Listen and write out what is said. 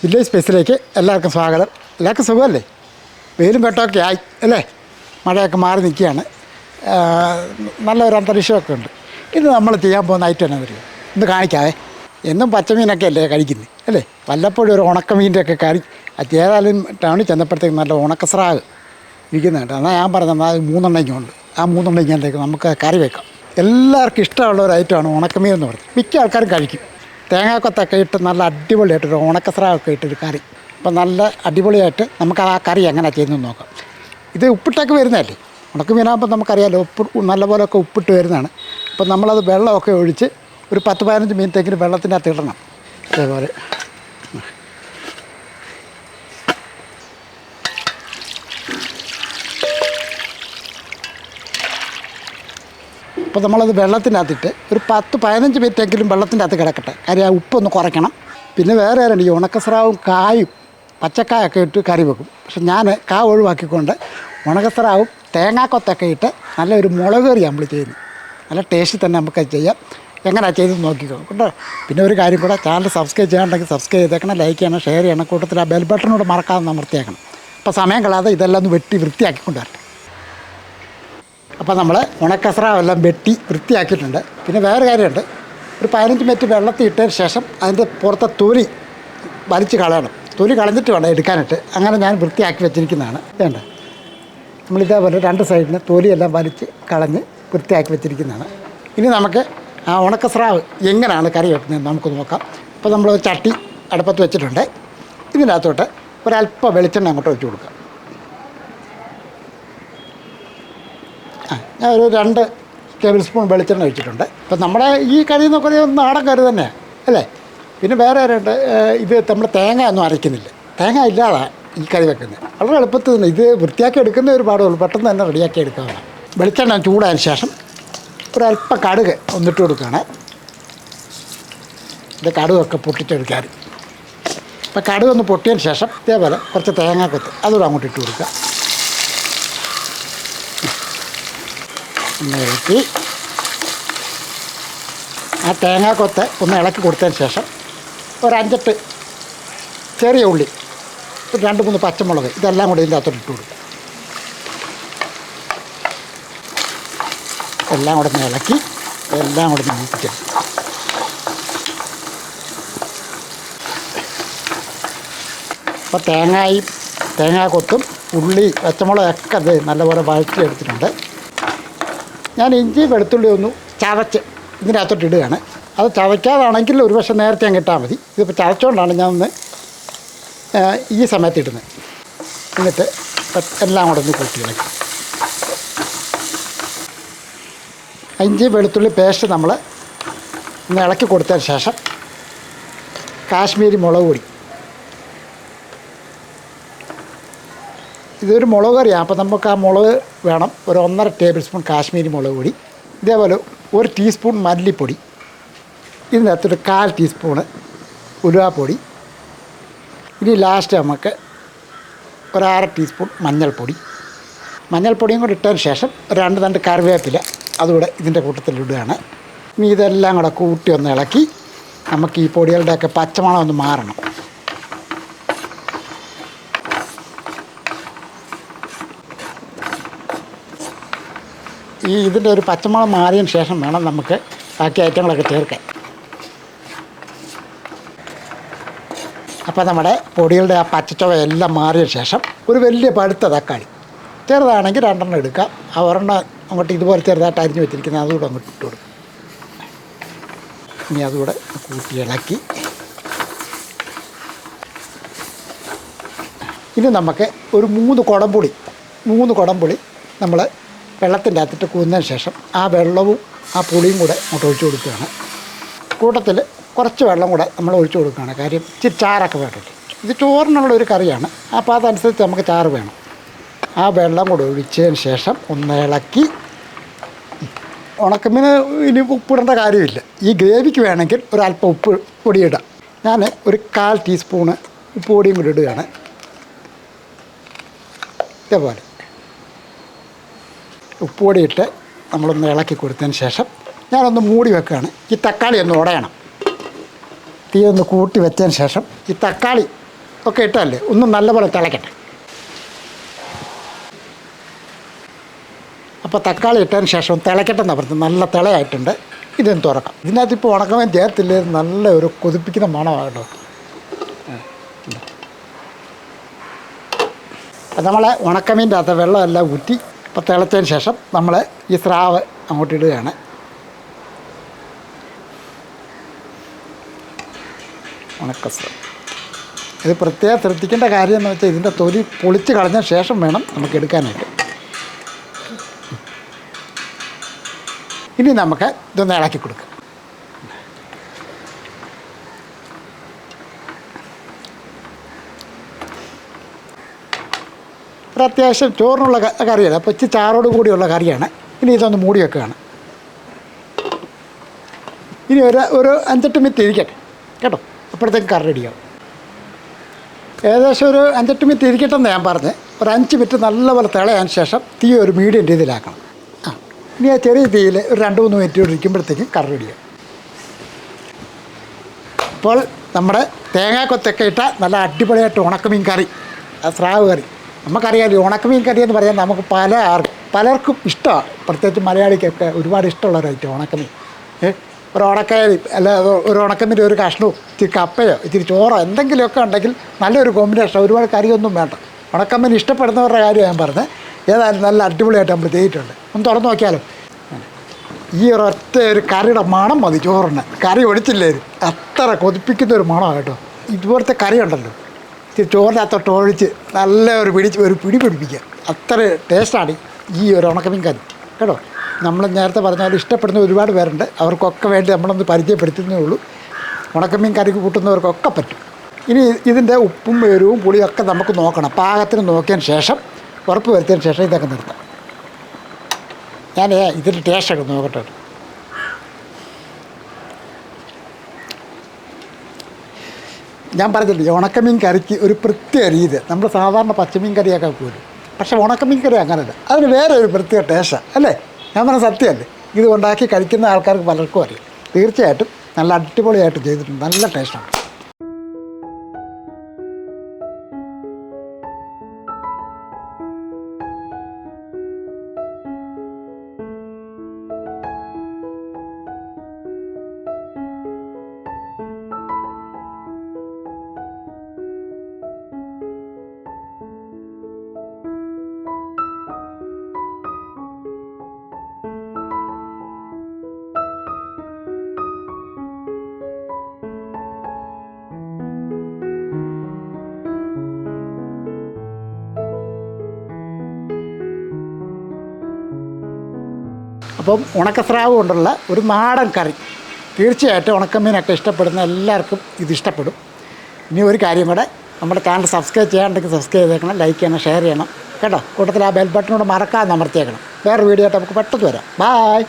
Village സ്പേസിലേക്ക് എല്ലാവർക്കും സ്വാഗതം. എല്ലാവർക്കും സുഖമല്ലേ? വെയിലും വെട്ടമൊക്കെ ആയി അല്ലേ? മഴയൊക്കെ മാറി നിൽക്കുകയാണ്. നല്ലൊരു അന്തരീക്ഷമൊക്കെ ഉണ്ട്. ഇന്ന് നമ്മൾ ചെയ്യാൻ പോകുന്ന ഐറ്റം എന്നാ വരിക ഇന്ന് കാണിക്കാവേ. എന്നും പച്ചമീനൊക്കെ അല്ലേ കഴിക്കുന്നത് അല്ലേ? വല്ലപ്പോഴും ഒരു ഉണക്കമീന്റെ ഒക്കെ കറി ഏതായാലും ടൗണിൽ ചെന്നപ്പോഴത്തേക്ക് നല്ല ഉണക്കസ്രാവ് ഇരിക്കുന്നുണ്ട് എന്നാൽ ഞാൻ പറഞ്ഞത് അത് മൂന്നെണ്ണയ്ക്കുണ്ട് ആ മൂന്നെണ്ണയ്ക്കകത്തേക്ക് നമുക്ക് കറി വെക്കാം. എല്ലാവർക്കും ഇഷ്ടമുള്ള ഒരു ഐറ്റമാണ് ഉണക്കമീൻ എന്ന് പറയുന്നത്. മിക്ക ആൾക്കാരും കഴിക്കും. തേങ്ങാക്കൊത്തൊക്കെ ഇട്ട് നല്ല അടിപൊളിയായിട്ട് ഒരു ഉണക്കസ്രാവൊക്കെ ഇട്ടൊരു കറി. അപ്പം നല്ല അടിപൊളിയായിട്ട് നമുക്ക് ആ കറി എങ്ങനെ ചെയ്യുന്നത് നോക്കാം. ഇത് ഉപ്പിട്ടൊക്കെ വരുന്നതല്ലേ? ഉണക്ക് മീനാകുമ്പോൾ നമുക്കറിയാമല്ലോ ഉപ്പ് നല്ലപോലെയൊക്കെ ഉപ്പിട്ട് വരുന്നതാണ്. അപ്പം നമ്മളത് വെള്ളമൊക്കെ ഒഴിച്ച് ഒരു പത്ത് പതിനഞ്ച് മിനിറ്റെങ്കിലും വെള്ളത്തിന്റെ അകത്ത് ഇടണം. അതേപോലെ അപ്പോൾ നമ്മളത് വെള്ളത്തിനകത്തിട്ട് ഒരു പത്ത് പതിനഞ്ച് മിനിറ്റെങ്കിലും വെള്ളത്തിന്റെ അകത്ത് കിടക്കട്ടെ. കാര്യം ആ ഉപ്പൊന്ന് കുറയ്ക്കണം. പിന്നെ വേറെ ആരാണ് ഈ ഉണക്കസ്രാവും കായും പച്ചക്കായൊക്കെ ഇട്ട് കറി വെക്കും. പക്ഷെ ഞാൻ കാ ഒഴിവാക്കിക്കൊണ്ട് ഉണക്കസ്രാവും തേങ്ങാക്കൊത്തൊക്കെ ഇട്ട് നല്ലൊരു മുളക് കറി നമ്മൾ ചെയ്യുന്നു നല്ല ടേസ്റ്റ് തന്നെ നമുക്ക് ചെയ്യാം. എങ്ങനെ ചെയ്ത് നോക്കിക്കോ. കേട്ടോ? പിന്നെ ഒരു കാര്യം കൂടെ ചാനൽ സബ്സ്ക്രൈബ് ചെയ്യാണ്ടെങ്കിൽ സബ്സ്ക്രൈബ് ചെയ്തേക്കണം ലൈക്ക് ചെയ്യണം ഷെയർ ചെയ്യണം. കൂട്ടത്തിൽ ആ ബെൽ ബട്ടണോട് മറക്കാതെ അമർത്തിയേക്കണം. അപ്പോൾ സമയം കളയാതെ ഇതെല്ലാം ഒന്ന് വെട്ടി വൃത്തിയാക്കിക്കൊണ്ട് വരട്ടെ. അപ്പോൾ നമ്മൾ ഉണക്കസ്രാവെല്ലാം വെട്ടി വൃത്തിയാക്കിയിട്ടുണ്ട്. പിന്നെ വേറെ കാര്യമുണ്ട്. ഒരു പതിനഞ്ച് മിനിറ്റ് വെള്ളത്തിൽ ഇട്ടതിന് ശേഷം അതിന്റെ പുറത്തെ തൊലി വലിച്ച് കളയണം. തൊലി കളഞ്ഞിട്ട് വേണം എടുക്കാനായിട്ട്. അങ്ങനെ ഞാൻ വൃത്തിയാക്കി വെച്ചിരിക്കുന്നതാണ്. വേണ്ട നമ്മളിതേപോലെ രണ്ട് സൈഡിന് തൊലിയെല്ലാം വലിച്ച് കളഞ്ഞ് വൃത്തിയാക്കി വെച്ചിരിക്കുന്നതാണ്. ഇനി നമുക്ക് ആ ഉണക്കസ്രാവ് എങ്ങനെയാണ് കറി വെക്കുന്നത് നമുക്ക് നോക്കാം. ഇപ്പോൾ നമ്മൾ ചട്ടി അടുപ്പത്ത് വെച്ചിട്ടുണ്ട്. ഇതിനകത്തോട്ട് ഒരല്പം വെളിച്ചെണ്ണ അങ്ങോട്ട് ഒഴിച്ചു കൊടുക്കാം. ഞാൻ ഒരു രണ്ട് ടേബിൾ സ്പൂൺ വെളിച്ചെണ്ണ ഒഴിച്ചിട്ടുണ്ട്. ഇപ്പം നമ്മുടെ ഈ കറി എന്നൊക്കെ പറയുന്നത് നാടൻ കറി തന്നെ അല്ലേ? പിന്നെ വേറെ രണ്ട് ഇത് നമ്മൾ തേങ്ങ ഒന്നും അരയ്ക്കുന്നില്ല. തേങ്ങ ഇല്ലാതെ ഈ കറി വെക്കുന്നത്. വളരെ എളുപ്പത്തിൽ തന്നെ ഇത് വൃത്തിയാക്കി എടുക്കുന്ന ഒരു പാടുള്ളൂ. പെട്ടെന്ന് തന്നെ റെഡിയാക്കി എടുക്കാവുന്ന വെളിച്ചെണ്ണ ചൂടായതിനു ശേഷം ഒരല്പം കടുക് ഒന്നിട്ട് കൊടുക്കുകയാണ്. ഇത് കടുകൊക്കെ പൊട്ടിച്ചെടുക്കാൻ അപ്പോൾ കടുക് ഒന്ന് പൊട്ടിയതിന് ശേഷം ഇതേപോലെ കുറച്ച് തേങ്ങാക്കൊത്ത് അതുകൂടെ അങ്ങോട്ട് ഇട്ട് കൊടുക്കുക. ഒന്ന് ഇളക്കി ആ തേങ്ങാക്കൊത്ത് ഒന്ന് ഇളക്കി കൊടുത്തതിന് ശേഷം ഒരു ചെറിയ ഉള്ളി ഒരു രണ്ട് മൂന്ന് പച്ചമുളക് ഇതെല്ലാം കൂടി ഇതിന്റെ അകത്തോട്ട് ഇട്ട് കൊടുക്കും. എല്ലാം കൂടെ ഒന്ന് ഇളക്കി എല്ലാം കൂടെ ഒന്ന് മൂപ്പിച്ചെടുക്കും അപ്പോൾ തേങ്ങായും തേങ്ങാക്കൊത്തും ഉള്ളി പച്ചമുളകൊക്കെ അത് നല്ലപോലെ വഴറ്റി എടുത്തിട്ടുണ്ട് ഞാൻ ഇഞ്ചി വെളുത്തുള്ളി ഒന്ന് ചതച്ച് ഇതിനകത്തോട്ട് ഇടുകയാണ്. അത് ചതയ്ക്കാതാണെങ്കിൽ ഒരു പക്ഷേ നേരത്തെ അങ്ങ് ഇട്ടാൽ മതി. ഇതിപ്പോൾ ചതച്ചുകൊണ്ടാണ് ഞാൻ ഒന്ന് ഈ സമയത്ത് ഇടുന്നത്. എന്നിട്ട് എല്ലാം കൂടെ ഒന്ന് കൂട്ടി ഇളക്കി. ഇഞ്ചി വെളുത്തുള്ളി പേസ്റ്റ് നമ്മൾ ഒന്ന് ഇളക്കി കൊടുത്തതിന് ശേഷം കാശ്മീരി മുളക് പൊടി. ഇതൊരു മുളക് കറിയാണ്. അപ്പോൾ നമുക്ക് ആ മുളക് വേണം. ഒരു ഒന്നര ടേബിൾ സ്പൂൺ കാശ്മീരി മുളക് പൊടി. ഇതേപോലെ ഒരു ടീസ്പൂൺ മല്ലിപ്പൊടി. ഇതിനകത്തൊരു കാൽ ടീസ്പൂണ് ഉലുവാപ്പൊടി. ഇനി ലാസ്റ്റ് നമുക്ക് ഒരു ടീസ്പൂൺ മഞ്ഞൾപ്പൊടി. മഞ്ഞൾപ്പൊടിയും കൂടി ഇട്ടതിന് ശേഷം രണ്ട് രണ്ട് കറിവേപ്പില അതുകൂടെ ഇതിന്റെ കൂട്ടത്തിലിടുകയാണ് ഇനി ഇതെല്ലാം കൂടെ കൂട്ടി ഒന്ന് ഇളക്കി നമുക്ക് ഈ പൊടികളുടെയൊക്കെ പച്ചമണം ഒന്ന് മാറണം. ഈ ഇതിന്റെ ഒരു പച്ചമുളക് മാറിയതിന് ശേഷം വേണം നമുക്ക് ബാക്കി ഐറ്റങ്ങളൊക്കെ ചേർക്കാൻ. അപ്പോൾ നമ്മുടെ പൊടികളുടെ ആ പച്ചച്ചുവ എല്ലാം മാറിയ ശേഷം ഒരു വലിയ പഴുത്ത തക്കാളി. ചെറുതാണെങ്കിൽ രണ്ടെണ്ണം എടുക്കാം. ആ ഒരെണ്ണം അങ്ങോട്ട് ഇതുപോലെ ചെറുതായിട്ട് അരിഞ്ഞു വെച്ചിരിക്കുന്നത് അതുകൂടെ അങ്ങോട്ട് ഇട്ട് കൊടുക്കും. ഇനി അതുകൂടെ കൂട്ടി ഇളക്കി. ഇനി നമുക്ക് ഒരു മൂന്ന് കുടംപുളി മൂന്ന് കുടംപുളി നമ്മൾ വെള്ളത്തിന്റെ അകത്തിട്ട് കൂന്നതിന് ശേഷം ആ വെള്ളവും ആ പുളിയും കൂടെ അങ്ങോട്ട് ഒഴിച്ചു കൊടുക്കുകയാണ്. കൂട്ടത്തിൽ കുറച്ച് വെള്ളം കൂടെ നമ്മൾ ഒഴിച്ചു കൊടുക്കുകയാണ്. കാര്യം ഇച്ചിരി ചാറൊക്കെ വേണ്ടത് ഇത് ചോറിനുള്ള ഒരു കറിയാണ്. അപ്പോൾ അതനുസരിച്ച് നമുക്ക് ചാറ് വേണം. ആ വെള്ളം കൂടെ ഒഴിച്ചതിന് ശേഷം ഒന്ന് ഇളക്കി. ഉണക്കമീന് ഇനി ഉപ്പിടേണ്ട കാര്യമില്ല. ഈ ഗ്രേവിക്ക് വേണമെങ്കിൽ ഒരല്പം ഉപ്പ് പൊടിയിടാം ഞാൻ ഒരു കാൽ ടീസ്പൂണ് ഉപ്പ് പൊടിയും കൂടി ഇടുകയാണ്. ഇതേപോലെ. ഉപ്പ് പൊടി ഇട്ട് നമ്മളൊന്ന് ഇളക്കി കൊടുത്തതിന് ശേഷം ഞാനൊന്ന് മൂടി വെക്കുകയാണ്. ഈ തക്കാളി ഒന്ന് ഉടയണം തീ ഒന്ന് കൂട്ടി വെച്ചതിന് ശേഷം ഈ തക്കാളി ഒക്കെ ഇട്ടല്ലേ ഒന്ന് നല്ലപോലെ തിളക്കട്ടെ. അപ്പോൾ തക്കാളി ഇട്ടതിന് ശേഷം തിളക്കട്ടെന്ന് പറഞ്ഞത് നല്ല തിളയായിട്ടുണ്ട്. ഇതൊന്ന് തുറക്കാം. ഇതിനകത്ത് ഇപ്പോൾ ഉണക്കമേ ചേർത്തില്ല. നല്ല ഒരു കൊതിപ്പിക്കുന്ന മണമാകട്ടോ അത് നമ്മളെ ഉണക്കമീന്റെ അകത്ത് വെള്ളമെല്ലാം ഊറ്റി ഇപ്പോൾ തിളച്ചതിന് ശേഷം നമ്മൾ ഈ സ്രാവ് അങ്ങോട്ട് ഇടുകയാണ്. ഉണക്കസ്രാവ് ഇത് പ്രത്യേകം ശ്രദ്ധിക്കേണ്ട കാര്യം എന്ന് വെച്ചാൽ ഇതിന്റെ തൊലി പൊളിച്ച് കളഞ്ഞ ശേഷം വേണം നമുക്ക് എടുക്കാനായിട്ട്. ഇനി നമുക്ക് ഇതൊന്ന് ഇളക്കി കൊടുക്കാം. ഒരു അത്യാവശ്യം ചോറിനുള്ള കറിയല്ല അപ്പോൾ ഇച്ചിരി ചാറോട് കൂടിയുള്ള കറിയാണ്. ഇനി ഇതൊന്ന് മൂടി വെക്കുകയാണ്. ഇനി ഒരു ഒരു അഞ്ചെട്ട് മിനിറ്റ് ഇരിക്കട്ടെ. കേട്ടോ? അപ്പോഴത്തേക്ക് കറി റെഡിയാവും ഏകദേശം ഒരു അഞ്ചെട്ട് മിനിറ്റ് ഇരിക്കട്ടെ എന്ന് ഞാൻ പറഞ്ഞ്. ഒരു അഞ്ച് മിനിറ്റ് നല്ലപോലെ തിളയാൻ ശേഷം തീ ഒരു മീഡിയം രീതിയിലാക്കണം. ആ ഇനി ആ ചെറിയ തീയിൽ ഒരു രണ്ട് മൂന്ന് മിനിറ്റ് കൂടി ഇരിക്കുമ്പോഴത്തേക്കും കറി റെഡിയാവും അപ്പോൾ നമ്മുടെ തേങ്ങാക്കൊത്തൊക്കെ ഇട്ട നല്ല അടിപൊളിയായിട്ട് ഉണക്കമീൻ കറി ആ സ്രാവ് കറി. നമുക്കറിയാമല്ലോ ഉണക്കമീൻ കറി എന്ന് പറയാൻ നമുക്ക് പല പലർക്കും ഇഷ്ടമാണ്. പ്രത്യേകിച്ച് മലയാളിക്കൊക്കെ ഒരുപാട് ഇഷ്ടമുള്ള ഒരു ഐറ്റം ഉണക്കമീൻ ഒരു ഉണക്കയരി അല്ല ഒരു ഉണക്കമീന്റെ ഒരു കഷ്ണവും ഇത്തിരി കപ്പയോ ഇത്തിരി ചോറോ എന്തെങ്കിലുമൊക്കെ ഉണ്ടെങ്കിൽ നല്ലൊരു കോമ്പിനേഷൻ ഒരുപാട് കറിയൊന്നും വേണ്ട. ഉണക്കമീൻ ഇഷ്ടപ്പെടുന്നവരുടെ കാര്യം ഞാൻ പറഞ്ഞത് ഏതായാലും നല്ല അടിപൊളിയായിട്ട് നമ്മൾ ചെയ്തിട്ടുണ്ട്. ഒന്ന് തുറന്നു നോക്കിയാലോ. ഈ ഒരൊറ്റ ഒരു കറിയുടെ മണം മതി ചോറിന്. കറി ഒഴിച്ചില്ലേ അത്ര കൊതിപ്പിക്കുന്ന ഒരു മണമാണ് കേട്ടോ. ഇതുപോലത്തെ കറി ഉണ്ടല്ലോ ചോറിനകത്തോട്ട് ഒഴിച്ച് നല്ല ഒരു പിടി ഒരു പിടി പിടിപ്പിക്കുക. അത്ര ടേസ്റ്റാണ് ഈ ഒരു ഉണക്കമീൻ കറി. കേട്ടോ? നമ്മൾ നേരത്തെ പറഞ്ഞാൽ ഇഷ്ടപ്പെടുന്ന ഒരുപാട് പേരുണ്ട്. അവർക്കൊക്കെ വേണ്ടി നമ്മളൊന്ന് പരിചയപ്പെടുത്തുന്നേ ഉള്ളൂ. ഉണക്കമീൻ കറിക്ക് കൂട്ടുന്നവർക്കൊക്കെ പറ്റും. ഇനി ഇതിന്റെ ഉപ്പും എരിവും പുളിയൊക്കെ നമുക്ക് നോക്കണം. പാകത്തിന് നോക്കിയതിന് ശേഷം ഉറപ്പ് വരുത്തിയതിന് ശേഷം ഇതൊക്കെ നിർത്താം. ഞാൻ ഇതിന്റെ ടേസ്റ്റൊക്കെ നോക്കട്ടെ. ഞാൻ പറഞ്ഞില്ലേ ഉണക്കമീൻ കറിക്ക് ഒരു പ്രത്യേക രീതി. നമ്മൾ സാധാരണ പച്ചമീൻ കറിയൊക്കെ പോലും പക്ഷേ ഉണക്കമീൻ കറി അങ്ങനല്ല. അതിന് വേറെ ഒരു പ്രത്യേക ടേസ്റ്റാണ് അല്ലേ? ഞാൻ പറഞ്ഞ സത്യമല്ലേ? ഇത് ഉണ്ടാക്കി കഴിക്കുന്ന ആൾക്കാർക്ക് പലർക്കും അറിയാം. തീർച്ചയായിട്ടും നല്ല അടിപൊളിയായിട്ട് ചെയ്തിട്ടുണ്ട്. നല്ല ടേസ്റ്റാണ്. അപ്പം ഉണക്കസ്രാവ് കൊണ്ടുള്ള ഒരു നാടൻ കറി. തീർച്ചയായിട്ടും ഉണക്കമീനൊക്കെ ഇഷ്ടപ്പെടുന്ന എല്ലാവർക്കും ഇത് ഇഷ്ടപ്പെടും. ഇനി ഒരു കാര്യം കൂടെ നമ്മുടെ ചാനൽ സബ്സ്ക്രൈബ് ചെയ്യാണ്ടെങ്കിൽ സബ്സ്ക്രൈബ് ചെയ്തേക്കണം ലൈക്ക് ചെയ്യണം ഷെയർ ചെയ്യണം. കേട്ടോ? കൂട്ടത്തിൽ ആ ബെൽ ബട്ടനോട് മറക്കാതെ അമർത്തിയേക്കണം. വേറെ വീഡിയോ ആയിട്ട് നമുക്ക് പെട്ടെന്ന് വരാം. ബായ്!